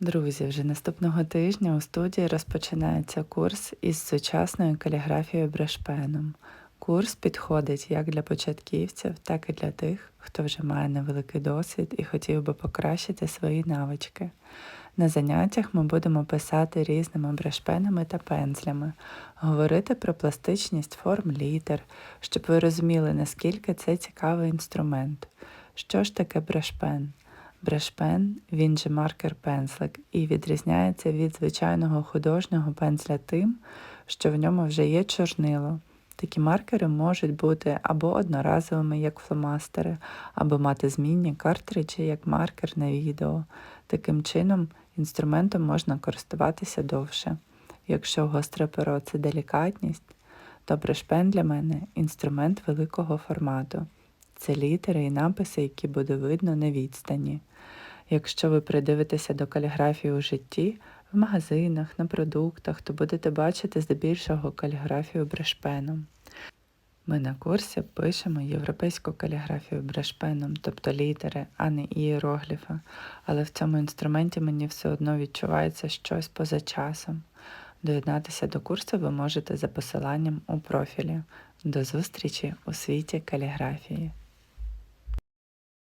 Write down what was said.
Друзі, вже наступного тижня у студії розпочинається курс із сучасною каліграфією брешпеном. Курс підходить як для початківців, так і для тих, хто вже має невеликий досвід і хотів би покращити свої навички. На заняттях ми будемо писати різними брешпенами та пензлями, говорити про пластичність форм літер, щоб ви розуміли, наскільки це цікавий інструмент. Що ж таке брешпен? Брешпен, він же маркер-пензлик, і відрізняється від звичайного художнього пензля тим, що в ньому вже є чорнило. Такі маркери можуть бути або одноразовими, як фломастери, або мати змінні картриджі, як маркер на відео. Таким чином, інструментом можна користуватися довше. Якщо гостре перо це делікатність, то брешпен для мене інструмент великого формату. Це літери і написи, які буде видно на відстані. Якщо ви придивитеся до каліграфії у житті, в магазинах, на продуктах, то будете бачити здебільшого каліграфію брешпеном. Ми на курсі пишемо європейську каліграфію брешпеном, тобто літери, а не ієрогліфи, але в цьому інструменті мені все одно відчувається щось поза часом. Доєднатися до курсу ви можете за посиланням у профілі. До зустрічі у світі каліграфії.